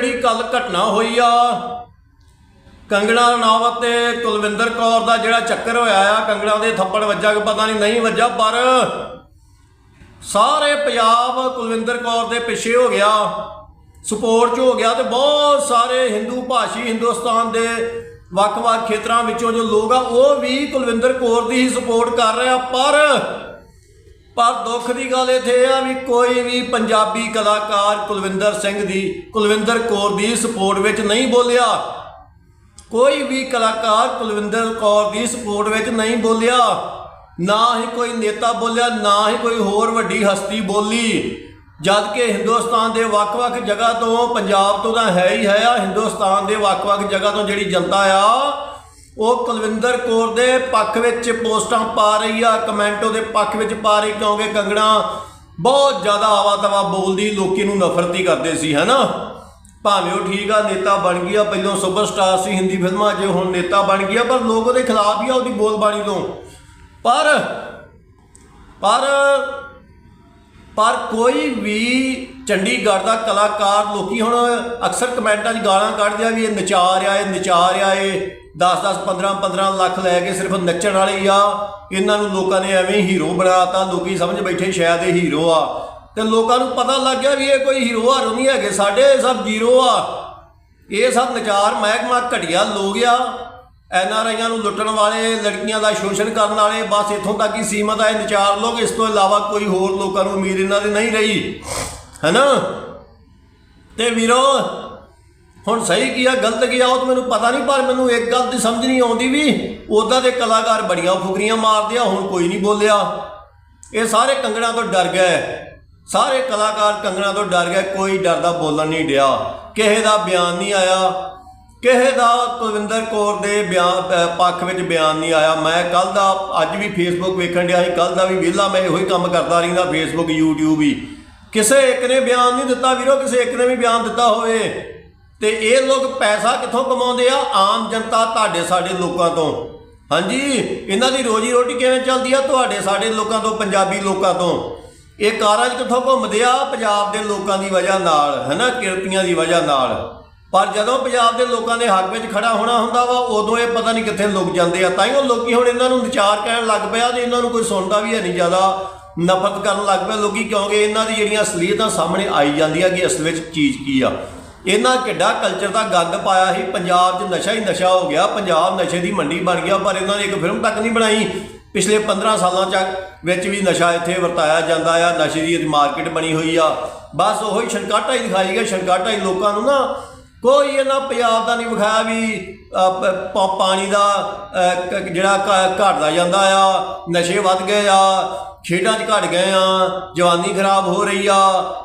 ਜਿਹੜੀ ਕੱਲ ਘਟਨਾ ਹੋਈ ਆ, ਕੰਗਣਾ ਰਣਾਵਤ ਤੇ ਕੁਲਵਿੰਦਰ ਕੌਰ ਦਾ ਜਿਹੜਾ ਚੱਕਰ ਹੋਇਆ ਆ, ਕੰਗਣਾ ਦੇ ਥੱਪੜ ਵੱਜਾ ਕਿ ਪਤਾ ਨਹੀਂ ਨਹੀਂ ਵੱਜਾ, ਪਰ ਸਾਰੇ ਪੰਜਾਬ ਕੁਲਵਿੰਦਰ ਕੌਰ ਦੇ ਪਿੱਛੇ ਹੋ ਗਿਆ ਸਪੋਰਟ 'ਚ ਹੋ ਗਿਆ ਤੇ ਬਹੁਤ ਸਾਰੇ ਹਿੰਦੂ ਭਾਸ਼ੀ ਹਿੰਦੁਸਤਾਨ ਦੇ ਵੱਖ-ਵੱਖ ਖੇਤਰਾਂ ਵਿੱਚੋਂ ਜੋ ਲੋਕ ਆ, ਉਹ ਵੀ ਕੁਲਵਿੰਦਰ ਕੌਰ ਦੀ ਹੀ ਸਪੋਰਟ ਕਰ ਰਹੇ ਆ, ਪਰ ਪਰ ਦੁੱਖ ਦੀ ਗੱਲ ਇੱਥੇ ਆ ਵੀ ਕੋਈ ਵੀ ਪੰਜਾਬੀ ਕਲਾਕਾਰ ਕੁਲਵਿੰਦਰ ਸਿੰਘ ਦੀ, ਕੁਲਵਿੰਦਰ ਕੌਰ ਦੀ ਸਪੋਰਟ ਵਿੱਚ ਨਹੀਂ ਬੋਲਿਆ। ਕੋਈ ਵੀ ਕਲਾਕਾਰ ਕੁਲਵਿੰਦਰ ਕੌਰ ਦੀ ਸਪੋਰਟ ਵਿੱਚ ਨਹੀਂ ਬੋਲਿਆ। ਨਾ ਹੀ ਕੋਈ ਨੇਤਾ ਬੋਲਿਆ, ਨਾ ਹੀ ਕੋਈ ਹੋਰ ਵੱਡੀ ਹਸਤੀ ਬੋਲੀ। ਜਦ ਕਿ ਹਿੰਦੁਸਤਾਨ ਦੇ ਵੱਖ-ਵੱਖ ਜਗ੍ਹਾ ਤੋਂ, ਪੰਜਾਬ ਤੋਂ ਤਾਂ ਹੈ ਹੀ ਹੈ ਆ, ਹਿੰਦੁਸਤਾਨ ਦੇ ਵੱਖ-ਵੱਖ ਜਗ੍ਹਾ ਤੋਂ ਜਿਹੜੀ ਜਨਤਾ ਆ ਉਹ ਕੁਲਵਿੰਦਰ ਕੌਰ ਦੇ ਪੱਖ ਵਿੱਚ ਪੋਸਟਾਂ ਪਾ ਰਹੀ ਆ, ਕਮੈਂਟ ਉਹਦੇ ਪੱਖ ਵਿੱਚ ਪਾ ਰਹੀ, ਕਿਉਂਕਿ ਕੰਗਣਾ ਬਹੁਤ ਜ਼ਿਆਦਾ ਆਵਾ ਤਵਾ ਬੋਲਦੀ, ਲੋਕੀ ਨੂੰ ਨਫ਼ਰਤ ਹੀ ਕਰਦੇ ਸੀ, ਹੈਨਾ? ਭਾਵੇਂ ਉਹ ਠੀਕ ਆ, ਨੇਤਾ ਬਣ ਗਿਆ ਪਹਿਲਾਂ ਸੁਪਰਸਟਾਰ ਸੀ ਹਿੰਦੀ ਫਿਲਮਾਂ 'ਚ, ਹੁਣ ਨੇਤਾ ਬਣ ਗਿਆ ਪਰ ਲੋਕ ਉਹਦੇ ਖਿਲਾਫ ਹੀ ਆ ਉਹਦੀ ਬੋਲਬਾਣੀ ਤੋਂ। ਪਰ ਪਰ ਪਰ ਕੋਈ ਵੀ ਚੰਡੀਗੜ੍ਹ ਦਾ ਕਲਾਕਾਰ, ਲੋਕੀ ਹੁਣ ਅਕਸਰ ਕਮੈਂਟਾਂ 'ਚ ਗਾਲਾਂ ਕੱਢਦੇ ਆ ਵੀ ਇਹ ਨਚਾ ਰਿਹਾ ਇਹ ਨਚਾ ਰਿਹਾ ਇਹ 10 10 15 15 ਲੱਖ ਲੈ ਕੇ ਸਿਰਫ ਨੱਚਣ ਵਾਲੇ ਆ। ਇਹਨਾਂ ਨੂੰ ਲੋਕਾਂ ਨੇ ਐਵੇਂ ਹੀਰੋ ਬਣਾਤਾ ਲੋਕੀ ਸਮਝ ਬੈਠੇ ਸ਼ਾਇਦ ਇਹ ਹੀਰੋ ਆ। ਤੇ ਲੋਕਾਂ ਨੂੰ ਪਤਾ ਲੱਗ ਗਿਆ ਵੀ ਇਹ ਕੋਈ ਹੀਰੋ ਹਾਰੋ ਨਹੀਂ ਹੈਗੇ, ਸਾਡੇ ਸਭ ਜ਼ੀਰੋ ਆ। ਇਹ ਸਭ ਨਚਾਰ ਮਹਿਕਮਾ ਘਟੀਆ ਲੋਕ ਆ। ਐਨ ਆਰ ਆਈਆਂ ਨੂੰ ਲੁੱਟਣ ਵਾਲੇ, ਲੜਕੀਆਂ ਦਾ ਸ਼ੋਸ਼ਣ ਕਰਨ ਵਾਲੇ, ਬਸ ਇੱਥੋਂ ਤੱਕ ਹੀ ਸੀਮਤ ਹੈ ਨਚਾਰ ਲੋਕ। ਇਸ ਤੋਂ ਇਲਾਵਾ ਕੋਈ ਹੋਰ ਲੋਕਾਂ ਨੂੰ ਉਮੀਦ ਇਹਨਾਂ ਦੀ ਨਹੀਂ ਰਹੀ। ਹੈਨਾ? ਤੇ ਵੀਰੋ, ਹੁਣ ਸਹੀ ਕੀ ਆ, ਗਲਤ ਕੀ ਆ, ਉਹ ਤਾਂ ਮੈਨੂੰ ਪਤਾ ਨਹੀਂ, ਪਰ ਮੈਨੂੰ ਇੱਕ ਗੱਲ ਦੀ ਸਮਝ ਨਹੀਂ ਆਉਂਦੀ ਵੀ ਉਦਾਂ ਦੇ ਕਲਾਕਾਰ ਬੜੀਆਂ ਫੁਕਰੀਆਂ ਮਾਰਦੇ ਆ, ਹੁਣ ਕੋਈ ਨਹੀਂ ਬੋਲਿਆ। ਇਹ ਸਾਰੇ ਕੰਗਣਾ ਤੋਂ ਡਰ ਗਏ। ਸਾਰੇ ਕਲਾਕਾਰ ਕੰਗਣਾ ਤੋਂ ਡਰ ਗਏ, ਕੋਈ ਡਰਦਾ ਬੋਲਣ ਨਹੀਂ ਡਿਆ। ਕਿਸੇ ਦਾ ਬਿਆਨ ਨਹੀਂ ਆਇਆ। ਕਿਸੇ ਦਾ ਕੁਲਵਿੰਦਰ ਕੌਰ ਦੇ ਬਿਆਨ ਪੱਖ ਵਿੱਚ ਬਿਆਨ ਨਹੀਂ ਆਇਆ। ਮੈਂ ਕੱਲ ਦਾ, ਅੱਜ ਵੀ ਫੇਸਬੁੱਕ ਵੇਖਣ ਡਿਆ ਸੀ। ਕੱਲ ਦਾ ਵੀ ਵਿਹਲਾ, ਮੈਂ ਇਹੋ ਹੀ ਕੰਮ ਕਰਦਾ ਰਹਿੰਦਾ ਫੇਸਬੁੱਕ YouTube ਹੀ। ਕਿਸੇ ਇੱਕ ਨੇ ਬਿਆਨ ਨਹੀਂ ਦਿੱਤਾ ਵੀਰੋ, ਕਿਸੇ ਇੱਕ ਨੇ ਵੀ ਬਿਆਨ ਦਿੱਤਾ ਹੋਵੇ। ਤੇ ਇਹ ਲੋਕ ਪੈਸਾ ਕਿੱਥੋਂ ਕਮਾਉਂਦੇ ਆ? ਆਮ ਜਨਤਾ ਤੁਹਾਡੇ, ਸਾਡੇ ਲੋਕਾਂ ਤੋਂ। ਹਾਂਜੀ? ਇਹਨਾਂ ਦੀ ਰੋਜੀ ਰੋਟੀ ਕਿਵੇਂ ਚੱਲਦੀ ਆ? ਤੁਹਾਡੇ, ਸਾਡੇ ਲੋਕਾਂ ਤੋਂ, ਪੰਜਾਬੀ ਲੋਕਾਂ ਤੋਂ। ਇਹ ਕਾਰਾਂ 'ਚ ਕਿੱਥੋਂ ਘੁੰਮਦੇ ਆ? ਪੰਜਾਬ ਦੇ ਲੋਕਾਂ ਦੀ ਵਜ੍ਹਾ ਨਾਲ ਹੈਨਾ ਕਿਰਤੀਆਂ ਦੀ ਵਜ੍ਹਾ ਨਾਲ। ਪਰ ਜਦੋਂ ਪੰਜਾਬ ਦੇ ਲੋਕਾਂ ਦੇ ਹੱਕ ਵਿੱਚ ਖੜਾ ਹੋਣਾ ਹੁੰਦਾ ਵਾ, ਉਦੋਂ ਇਹ ਪਤਾ ਨਹੀਂ ਕਿੱਥੇ ਲੁਕ ਜਾਂਦੇ ਆ। ਤਾਂ ਹੀ ਉਹ ਲੋਕੀ ਹੁਣ ਇਹਨਾਂ ਨੂੰ ਵਿਚਾਰ ਕਹਿਣ ਲੱਗ ਪਿਆ ਤੇ ਇਹਨਾਂ ਨੂੰ ਕੋਈ ਸੁਣਦਾ ਵੀ ਹੈ ਨਹੀਂ, ਜ਼ਿਆਦਾ ਨਫ਼ਰਤ ਕਰਨ ਲੱਗ ਪਿਆ ਲੋਕੀ, ਕਿਉਂਕਿ ਇਹਨਾਂ ਦੀ ਜਿਹੜੀਆਂ ਅਸਲੀਅਤਾਂ ਸਾਹਮਣੇ ਆਈ ਜਾਂਦੀਆਂ ਕਿ ਅਸਲ ਵਿੱਚ ਚੀਜ਼ ਕੀ ਆ। ਇਹਨਾਂ ਕਿੱਡਾ ਕਲਚਰ ਦਾ ਗੰਦ ਪਾਇਆ ਸੀ, ਪੰਜਾਬ 'ਚ ਨਸ਼ਾ ਹੀ ਨਸ਼ਾ ਹੋ ਗਿਆ, ਪੰਜਾਬ ਨਸ਼ੇ ਦੀ ਮੰਡੀ ਬਣ ਗਿਆ, ਪਰ ਇਹਨਾਂ ਨੇ ਇੱਕ ਫਿਲਮ ਤੱਕ ਨਹੀਂ ਬਣਾਈ। ਪਿਛਲੇ 15 ਸਾਲਾਂ ਚ ਵਿੱਚ ਵੀ ਨਸ਼ਾ ਇੱਥੇ ਵਰਤਾਇਆ ਜਾਂਦਾ ਆ, ਨਸ਼ੇ ਦੀ ਮਾਰਕੀਟ ਬਣੀ ਹੋਈ ਆ। ਬਸ ਉਹੀ ਛਣਕਾਟਾ ਹੀ ਦਿਖਾਈ ਗਿਆ ਛਣਕਾਟਾ ਹੀ ਲੋਕਾਂ ਨੂੰ ਨਾ ਕੋਈ ਇਹਨਾਂ ਪੰਜਾਬ ਦਾ ਨਹੀਂ ਵਿਖਾਇਆ ਵੀ ਅ, ਪਾਣੀ ਦਾ ਜਿਹੜਾ ਘ- ਘਟਦਾ ਜਾਂਦਾ ਆ ਨਸ਼ੇ ਵੱਧ ਗਏ ਆ ਖੇਡਾਂ 'ਚ ਘਟ ਗਏ ਆ ਜਵਾਨੀ ਖਰਾਬ ਹੋ ਰਹੀ ਆ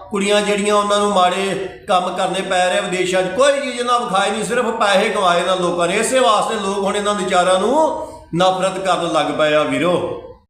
ਕੁੜੀਆਂ ਜਿਹੜੀਆਂ ਉਹਨਾਂ ਨੂੰ ਮਾੜੇ ਕੰਮ ਕਰਨੇ ਪੈ ਰਹੇ ਵਿਦੇਸ਼ਾਂ 'ਚ ਕੋਈ ਚੀਜ਼ ਇਹਨਾਂ ਵਿਖਾਈ ਨਹੀਂ ਸਿਰਫ ਪੈਸੇ ਕਮਾਏ ਇਹਨਾਂ ਲੋਕਾਂ ਨੇ। ਇਸੇ ਵਾਸਤੇ ਲੋਕ ਹੁਣ ਇਹਨਾਂ ਵਿਚਾਰਾਂ ਨੂੰ ਨਫ਼ਰਤ ਕਰਨ ਲੱਗ ਪਏ ਆ ਵੀਰੋ।